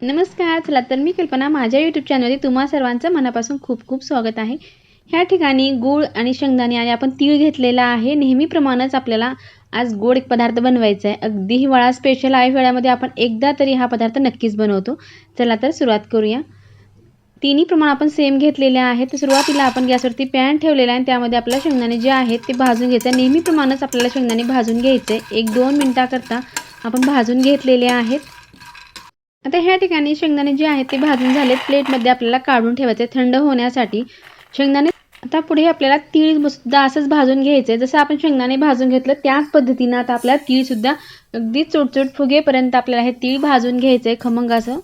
नमस्कार चला तर मी कल्पना माझ्या यूट्यूब चॅनलमध्ये तुम्हा सर्वांचं मनापासून खूप खूप स्वागत आहे. ह्या ठिकाणी गूळ आणि शेंगदाणे आणि आपण तीळ घेतलेला आहे. नेहमीप्रमाणेच आपल्याला आज गोड एक पदार्थ बनवायचा आहे. अगदी हिवाळा स्पेशल आहे. हिवाळ्यामध्ये आपण एकदा तरी हा पदार्थ नक्कीच बनवतो. चला तर सुरुवात करूया. तिन्ही प्रमाण आपण सेम घेतलेले आहे. तर सुरुवातीला आपण गॅसवरती पॅन ठेवलेला आहे आणि त्यामध्ये आपल्याला शेंगदाणे जे आहेत ते भाजून घ्यायचं आहे. नेहमीप्रमाणेच आपल्याला शेंगदाणे भाजून घ्यायचे आहे. एक दोन मिनटाकरता आपण भाजून घेतलेले आहेत. आता ह्या ठिकाणी शेंगदाणे जे आहेत ते भाजून झालेत. प्लेटमध्ये आपल्याला काढून ठेवायचे थंड होण्यासाठी शेंगदाणे आता पुढे आपल्याला तीळसुद्धा असंच भाजून घ्यायचं आहे जसं आपण शेंगदाणे भाजून घेतलं त्याच पद्धतीनं आता आपल्याला तीळसुद्धा अगदी चुटचुट फुगेपर्यंत आपल्याला हे तीळ भाजून घ्यायचं आहे खमंग असं.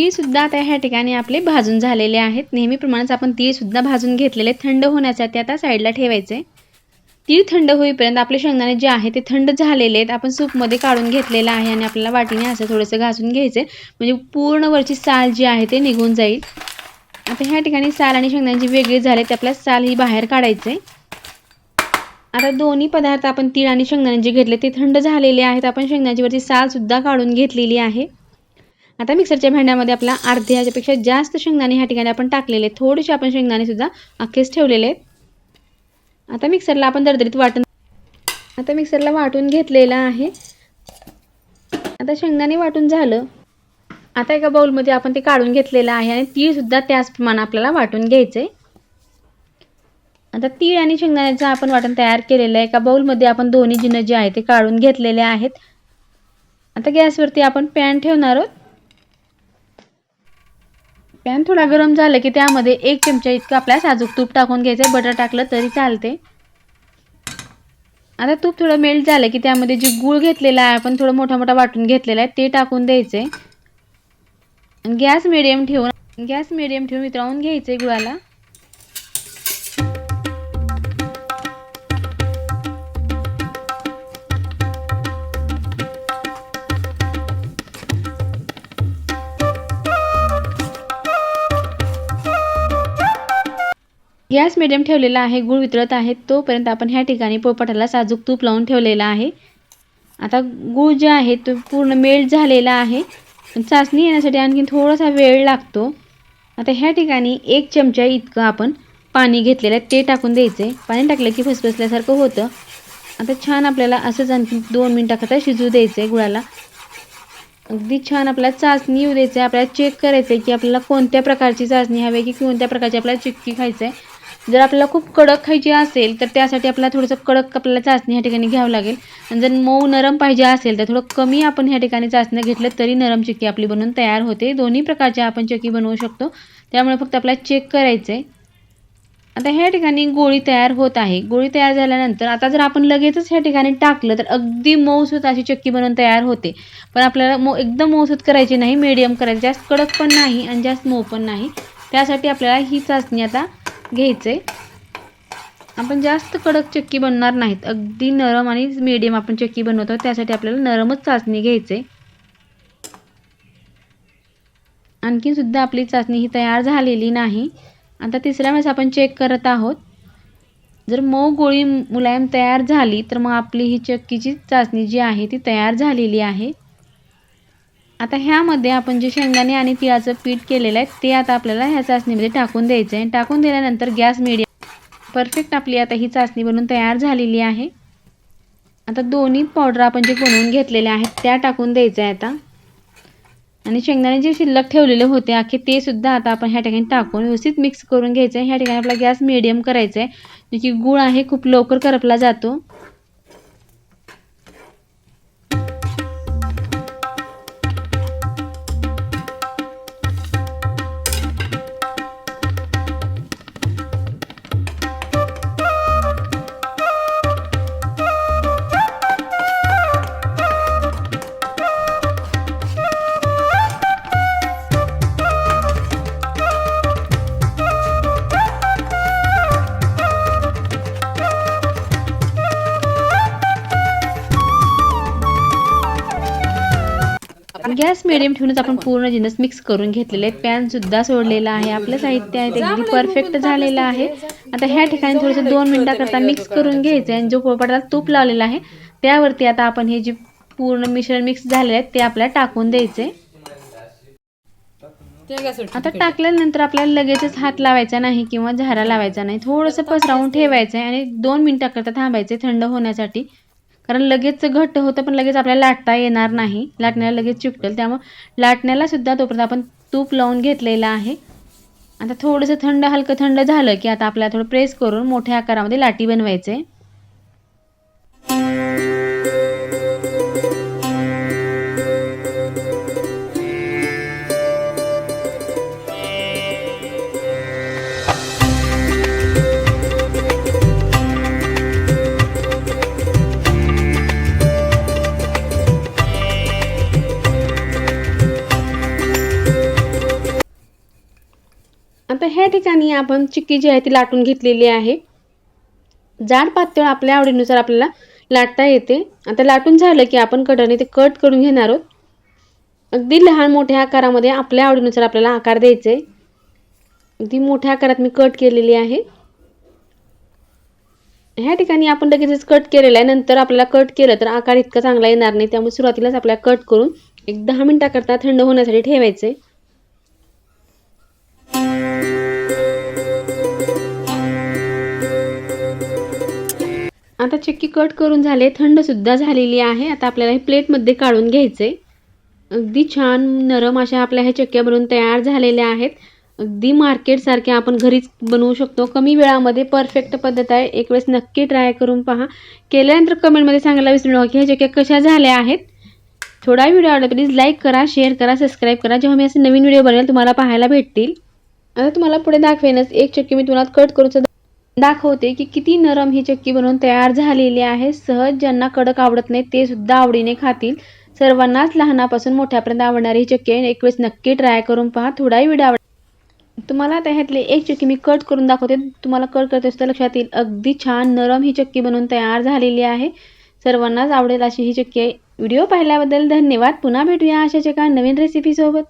तीळसुद्धा आता ह्या ठिकाणी आपले भाजून झालेले आहेत. नेहमीप्रमाणेच आपण तीळसुद्धा भाजून घेतलेले थंड होण्यासाठी आता साईडला ठेवायचे. तीळ थंड होईपर्यंत आपले शेंगदाणे जे आहे ते थंड झालेले आहेत. आपण सूपमध्ये काढून घेतलेलं आहे आणि आपल्याला वाटीने असं थोडंसं घासून घ्यायचं म्हणजे पूर्ण वरची साल जी आहे ते निघून जाईल. आता ह्या ठिकाणी साल आणि शेंगदाण्याची वेगळी झाले ते आपल्याला साल ही बाहेर काढायचे आता दोन्ही पदार्थ आपण तीळ आणि शेंगदाणे जे घेतले ते थंड झालेले आहेत. आपण शेंगदाण्याची वरची सालसुद्धा काढून घेतलेली आहे. आता मिक्सरच्या भांड्यामध्ये आपला अर्ध्याच्यापेक्षा जास्त शेंगदाणे ह्या ठिकाणी आपण टाकलेले थोडेसे आपण शेंगदाणेसुद्धा अख्खेच ठेवलेले आहेत. आता मिक्सरला आपण दरदरीत वाटून आता मिक्सरला वाटून घेतलेलं आहे. आता शेंगदाणे वाटून झालं. आता एका बाउलमध्ये आपण ते काढून घेतलेलं आहे आणि तीळसुद्धा त्याचप्रमाणे आपल्याला वाटून घ्यायचं आहे आता तीळ आणि शेंगदाण्याचं आपण वाटण तयार केलेलं आहे. एका बाउलमध्ये आपण दोन्ही जिनं जे आहे ते काढून घेतलेले आहेत. आता गॅसवरती आपण पॅन ठेवणार आहोत. पॅन थोडा गरम झालं की त्यामध्ये एक चमचा इतकं आपल्याला साजूक तूप टाकून घ्यायचं बटर टाकलं तरी चालते आता तूप थोडं मेल्ट झालं की त्यामध्ये जे गूळ घेतलेला आहे आपण थोडं मोठा मोठा वाटून घेतलेला आहे ते टाकून द्यायचे गॅस मिडियम ठेवून गॅस मिडियम ठेवून वितळवून घ्यायचे गुळाला. गॅस मिडियम ठेवलेला आहे गूळ वितळत आहे तोपर्यंत आपण ह्या ठिकाणी पोपटाला साजूक तूप लावून ठेवलेला आहे. आता गूळ जे आहे तो पूर्ण मेल्ट झालेला आहे. चाचणी येण्यासाठी आणखी थोडासा वेळ लागतो. आता ह्या ठिकाणी एक चमचा इतकं आपण पाणी घेतलेलं आहे ते टाकून द्यायचं आहे पाणी टाकलं की फसफसल्यासारखं होतं. आता छान आपल्याला असंच आणखी दोन मिनटाकरता शिजू द्यायचं आहे गुळाला. अगदी छान आपल्याला चाचणी येऊ द्यायचं आहे आपल्याला चेक करायचं आहे की आपल्याला कोणत्या प्रकारची चाचणी हवी की कोणत्या प्रकारची आपल्याला चिक्की खायचं आहे जर आपल्याला खूप कडक खायची असेल तर त्यासाठी आपल्याला थोडंसं कडक आपल्याला चाचणी ह्या ठिकाणी घ्यावं लागेल. आणि जर मऊ नरम पाहिजे असेल तर थोडं कमी आपण ह्या ठिकाणी चाचण्या घेतलं तरी नरम चिक्की आपली बनवून तयार होते. दोन्ही प्रकारच्या आपण चिक्की बनवू शकतो. त्यामुळे फक्त आपल्याला चेक करायचं आहे आता ह्या ठिकाणी गोळी तयार होत आहे. गोळी तयार झाल्यानंतर आता जर आपण लगेचच ह्या ठिकाणी टाकलं तर अगदी मऊसूत अशी चक्की बनवून तयार होते. पण आपल्याला मो एकदम मऊसूत करायची नाही मीडियम करायची. जास्त कडक पण नाही आणि जास्त मऊ पण नाही. त्यासाठी आपल्याला ही चाचणी आता घ्यायचं. आहे आपण जास्त कडक चक्की बनणार नाहीत. अगदी नरम आणि मीडियम आपण चक्की बनवतो. त्यासाठी आपल्याला नरमच चाचणी घ्यायची. आहे आणखी सुद्धा आपली चाचणी ही तयार झालेली नाही. आता तिसऱ्या वेळेस आपण चेक करत आहोत. जर मऊ गोळी मुलायम तयार झाली तर मग आपली ही चक्कीची चाचणी जी आहे ती तयार झालेली आहे. आता ह्यामध्ये आपण जे शेंगदाणे आणि तिळाचं पीठ केलेलं आहे ते आता आपल्याला ह्या चाचणीमध्ये टाकून द्यायचं आहे. टाकून दिल्यानंतर गॅस मिडियम परफेक्ट आपली आता ही चाचणी बनवून तयार झालेली आहे. आता दोन्ही पावडर आपण जे बनवून घेतलेल्या आहेत त्या टाकून द्यायचं आहे आता. आणि शेंगदाणे जे शिल्लक ठेवलेले होते अख्खे ते सुद्धा आता आपण ह्या ठिकाणी टाकून व्यवस्थित मिक्स करून घ्यायचं आहे. ह्या ठिकाणी आपला गॅस मिडियम करायचा आहे. जे की गूळ आहे खूप लवकर करपला जातो. गॅस मिडियम ठेवूनच आपण पूर्ण जिन्नस मिक्स करून घेतलेले आहेत. पॅन सुद्धा सोडलेला आहे. आपलं साहित्य आहे ते अगदी परफेक्ट झालेलं आहे. आता ह्या ठिकाणी थोडंसं दोन मिनिटाकरता मिक्स करून घ्यायचं आहे. आणि जो पोळपाटाला तूप लावलेला आहे त्यावरती आता आपण हे जे पूर्ण मिश्रण मिक्स झालेलं आहे ते आपल्याला टाकून द्यायचे आता टाकल्यानंतर आपल्याला लगेचच हात लावायचा नाही किंवा झारा लावायचा नाही. थोडंसं पसरावून ठेवायचं आहे आणि दोन मिनिटाकरता थांबायचे थंड होण्यासाठी. कारण लगेच घट्ट होतं पण लगेच आपल्याला लाटता येणार नाही. लाटण्याला लगेच चिकटेल. त्यामुळे लाटण्याला सुद्धा तोपर्यंत आपण तूप लावून घेतलेलं आहे. आता थोडंसं थंड हलकं थंड झालं की आता आपल्याला थोडं प्रेस करून मोठ्या आकारामध्ये लाटी बनवायचे ह्या ठिकाणी आपण चिक्की जी आहे ती लाटून घेतलेली आहे. जाड पातळ आपल्या आवडीनुसार आपल्याला लाटता येते. आता लाटून झालं की आपण कटरने ते कट करून घेणार आहोत. अगदी लहान मोठ्या आकारामध्ये आपल्या आवडीनुसार आपल्याला आकार द्यायचे. अगदी मोठ्या आकारात मी कट केलेली आहे. ह्या ठिकाणी आपण लगेचच कट केलेला आहे. नंतर आपल्याला कट केलं तर आकार इतका चांगला येणार नाही. त्यामुळे सुरुवातीलाच आपल्याला कट करून एक दहा मिनटाकरता थंड होण्यासाठी ठेवायचे आता चक्की कट करून झाले थंडसुद्धा झालेली आहे. आता आपल्याला हे प्लेटमध्ये काढून घ्यायचे अगदी छान नरम अशा आपल्या ह्या चक्क्या बनवून तयार झालेल्या आहेत. अगदी मार्केटसारख्या आपण घरीच बनवू शकतो. कमी वेळामध्ये परफेक्ट पद्धत आहे. एक वेळेस नक्की ट्राय करून पहा. केल्यानंतर कमेंटमध्ये सांगायला विसरू नका की ह्या चक्क्या कशा झाल्या आहेत. थोडा व्हिडिओ आवडला प्लीज लाईक करा शेअर करा सबस्क्राईब करा. जेव्हा मी असे नवीन व्हिडिओ बनवेल तुम्हाला पाहायला भेटतील. आता तुम्हाला पुढे दाखवेनच. एक चक्की मी तुम्हाला कट करून दाखवते की किती नरम ही चक्की बनवून तयार झालेली आहे. सहज ज्यांना कडक आवडत नाही ते सुद्धा आवडीने खातील. सर्वांनाच लहानापासून मोठ्यापर्यंत आवडणारी ही चक्की आहे. एक वेळेस नक्की ट्राय करून पहा. थोडाही व्हिडिओ आवड तुम्हाला आता एक चक्की मी कट करून दाखवते. तुम्हाला कट करते सुद्धा लक्षात येईल. अगदी छान नरम ही चक्की बनवून तयार झालेली आहे. सर्वांनाच आवडेल अशी ही चक्की आहे. व्हिडिओ पाहिल्याबद्दल धन्यवाद. पुन्हा भेटूया अशाच एका नवीन रेसिपीसोबत